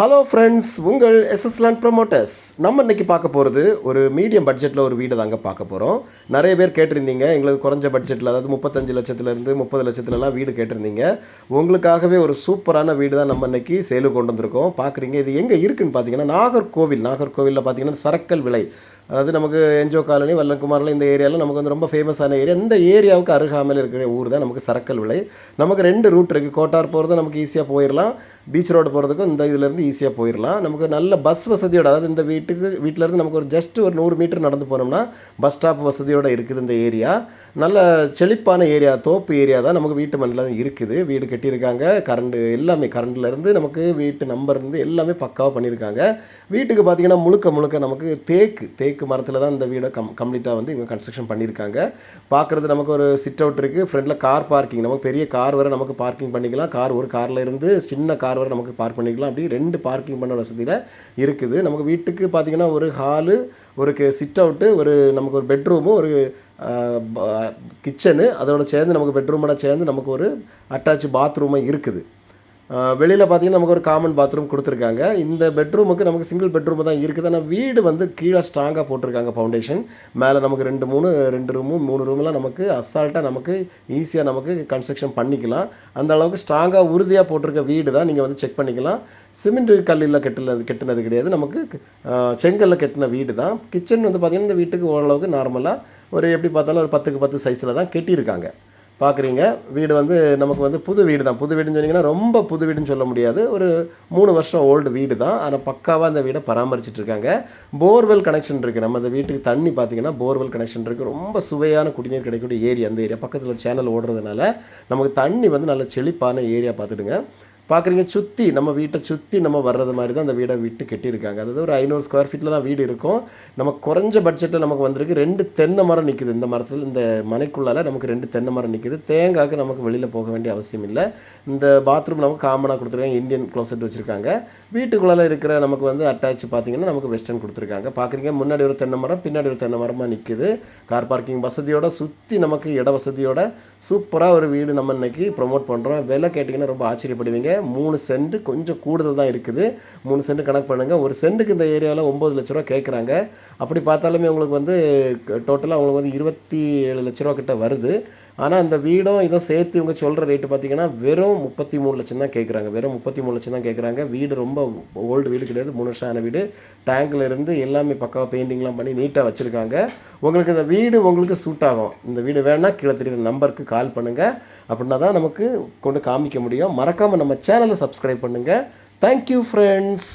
Hello friends உங்கள் எஸ்எஸ்லாண்ட் promoters நம்ம இன்னைக்கு பார்க்க போகிறது ஒரு மீடியம் பட்ஜெட்டில் ஒரு வீடு தாங்க பார்க்க போகிறோம் நிறைய பேர் கேட்டிருந்தீங்க. எங்களுக்கு குறைஞ்ச பட்ஜெட்டில் அதாவது முப்பத்தஞ்சு லட்சத்துலேருந்து முப்பது லட்சத்துலலாம் வீடு கேட்டிருந்தீங்க. உங்களுக்காகவே ஒரு சூப்பரான வீடு தான் நம்ம இன்னைக்கு சேலு கொண்டு வந்திருக்கோம். பார்க்குறீங்க இது எங்கே இருக்குன்னு பார்த்தீங்கன்னா நாகர்கோவில். நாகர்கோவிலில் பார்த்தீங்கன்னா சரக்கல் விலை. அதாவது நமக்கு என்ஜோ காலனி வல்லன்குமாரில் இந்த ஏரியாவில் நமக்கு வந்து ரொம்ப ஃபேமஸான ஏரியா இந்த ஏரியாவுக்கு அருகாமையில் இருக்கிற ஊர் தான் நமக்கு சரக்கல் விலை. நமக்கு ரெண்டு ரூட் இருக்குது கோட்டார் போகிறது நமக்கு ஈஸியாக போயிடலாம் பீச் ரோடு போகிறதுக்கும் இந்த இதுலேருந்து ஈஸியாக போயிடலாம் நமக்கு நல்ல பஸ் வசதியோட அதாவது இந்த வீட்டுக்கு வீட்டிலேருந்து நமக்கு ஒரு ஜஸ்ட் ஒரு நூறு மீட்டர் நடந்து போனோம்னா பஸ் ஸ்டாப் வசதியோடு இருக்குது இந்த ஏரியா நல்ல செழிப்பான ஏரியா தோப்பு ஏரியா தான் நமக்கு வீட்டு மண்ணில் இருக்குது. வீடு கட்டியிருக்காங்க. கரண்ட் எல்லாமே கரண்ட்லேருந்து நமக்கு வீட்டு நம்பர் இருந்து எல்லாமே பக்காவாக பண்ணியிருக்காங்க. வீட்டுக்கு பார்த்தீங்கன்னா முழுக்க முழுக்க நமக்கு தேக்கு தேக்கு மரத்தில் தான் இந்த வீடை கம் கம்ப்ளீட்டாக வந்து இவங்க கன்ஸ்ட்ரக்ஷன் பண்ணியிருக்காங்க. பார்க்குறது நமக்கு ஒரு சிட் அவுட் இருக்குது ஃப்ரெண்டில் கார் பார்க்கிங் நமக்கு பெரிய கார் வரை நமக்கு பார்க்கிங் பண்ணிக்கலாம். கார் ஒரு காரில் இருந்து சின்ன கார் வரை நமக்கு பார்க் பண்ணிக்கலாம். அப்படி ரெண்டு பார்க்கிங் பண்ண வசதியில் இருக்குது. நமக்கு வீட்டுக்கு பார்த்திங்கன்னா ஒரு ஹாலு ஒரு சிட் அவுட்டு ஒரு நமக்கு ஒரு பெட்ரூமு ஒரு கிச்சனு அதோட சேர்ந்து நமக்கு பெட்ரூமோட சேர்ந்து நமக்கு ஒரு அட்டாச் பாத்ரூமும் இருக்குது. வெளியில் பார்த்தீங்கன்னா நமக்கு ஒரு காமன் பாத்ரூம் கொடுத்துருக்காங்க. இந்த பெட்ரூமுக்கு நமக்கு சிங்கிள் பெட்ரூம் தான் இருக்குது. ஆனால் வீடு வந்து கீழே ஸ்ட்ராங்காக போட்டிருக்காங்க ஃபவுண்டேஷன் மேலே நமக்கு ரெண்டு மூணு ரெண்டு ரூமு மூணு ரூம்லாம் நமக்கு அசால்ட்டாக நமக்கு ஈஸியாக நமக்கு கன்ஸ்ட்ரக்ஷன் பண்ணிக்கலாம். அந்த அளவுக்கு ஸ்ட்ராங்காக உறுதியாக போட்டிருக்க வீடு தான் நீங்கள் வந்து செக் பண்ணிக்கலாம். சிமெண்ட் கல்லில் கெட்டினது கெட்டினது கிடையாது. நமக்கு செங்கல்ல கெட்டின வீடு தான். கிச்சன் வந்து பார்த்திங்கன்னா இந்த வீட்டுக்கு ஓரளவுக்கு நார்மலாக ஒரு எப்படி பார்த்தாலும் ஒரு பத்துக்கு பத்து சைஸில் தான் கெட்டியிருக்காங்க. பார்க்குறீங்க. வீடு வந்து நமக்கு வந்து புது வீடு தான். புது வீடுன்னு சொன்னீங்கன்னா ரொம்ப புது வீடுன்னு சொல்ல முடியாது. ஒரு மூணு வருஷம் ஓல்டு வீடு தான். ஆனால் பக்காவாக அந்த வீடை பராமரிச்சுட்டு இருக்காங்க. போர்வெல் கனெக்ஷன் இருக்குது நம்ம அந்த வீட்டுக்கு தண்ணி பார்த்தீங்கன்னா போர்வெல் கனெக்ஷன் இருக்குது ரொம்ப சுவையான குடிநீர் கிடைக்கக்கூடிய ஏரியா அந்த ஏரியா. பக்கத்தில் சேனல் ஓடுறதுனால நமக்கு தண்ணி வந்து நல்ல செழிப்பான ஏரியா பார்த்துடுங்க. பார்க்குறீங்க சுற்றி நம்ம வீட்டை சுற்றி நம்ம வர்றது மாதிரி தான் அந்த வீடை விட்டு கட்டியிருக்காங்க. அதாவது ஒரு ஐநூறு ஸ்கொயர் ஃபீட்டில் தான் வீடு இருக்கும். நம்ம குறைஞ்ச பட்ஜெட்டில் நமக்கு வந்திருக்கு. ரெண்டு தென்னை மரம் நிற்குது இந்த மரத்தில் இந்த மனைக்குள்ளால் நமக்கு ரெண்டு தென்னை மரம் நிற்குது தேங்காய்க்கு நமக்கு வெளியில் போக வேண்டிய அவசியம் இல்லை. இந்த பாத்ரூம் நமக்கு காமனாக கொடுத்துருக்காங்க. இந்தியன் க்ளோசெட் வச்சுருக்காங்க. வீட்டுக்குள்ளால் இருக்கிற நமக்கு வந்து அட்டாச் பார்த்தீங்கன்னா நமக்கு வெஸ்டர்ன் கொடுத்துருக்காங்க. பார்க்குறீங்க முன்னாடி ஒரு தென்னை மரம் பின்னாடி ஒரு தென்னை மரமாக நிற்குது கார் பார்க்கிங் வசதியோட சுற்றி நமக்கு இட வசதியோட சூப்பராக ஒரு வீடு நம்ம இன்றைக்கி ப்ரொமோட் பண்ணுறோம் விலை கேட்டிங்கன்னா ரொம்ப ஆச்சரியப்படுவீங்க. மூணு சென்ட் கொஞ்சம் கூடுதல் தான் இருக்குது. மூணு சென்ட் கணக்கு பண்ணுங்கள் ஒரு சென்ட்டுக்கு இந்த ஏரியாவில் ஒம்பது லட்ச ரூபா கேட்குறாங்க அப்படி பார்த்தாலுமே உங்களுக்கு வந்து டோட்டலாக உங்களுக்கு வந்து இருபத்தி ஏழு லட்ச ரூபா கிட்ட வருது. ஆனால் இந்த வீடும் இதை சேர்த்து இவங்க சொல்கிற ரேட்டு பார்த்தீங்கன்னா வெறும் முப்பத்தி மூணு லட்சம் தான் கேட்குறாங்க வெறும் முப்பத்தி மூணு லட்சம் தான் கேட்குறாங்க வீடு ரொம்ப ஓல்டு வீடு கிடையாது. மூணு வருஷம் ஆன வீடு. டேங்கில் இருந்து எல்லாமே பக்காவாக பெயிண்டிங்லாம் பண்ணி நீட்டாக வச்சுருக்காங்க. உங்களுக்கு இந்த வீடு உங்களுக்கு சூட் ஆகும். இந்த வீடு வேணால் கீழே தெரியுற நம்பருக்கு கால் பண்ணுங்கள் அப்படின்னா தான் நமக்கு கொண்டு காமிக்க முடியும். மறக்காமல் நம்ம சேனலை சப்ஸ்கிரைப் பண்ணுங்கள் தேங்க்யூ ஃப்ரெண்ட்ஸ்